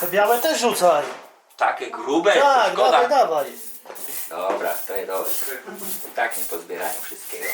Te białe też rzucaj. Takie grube, Tak, szkoda. dawaj, dawaj. Dobra, to jest dobrze. Tak nie pozbierają wszystkiego.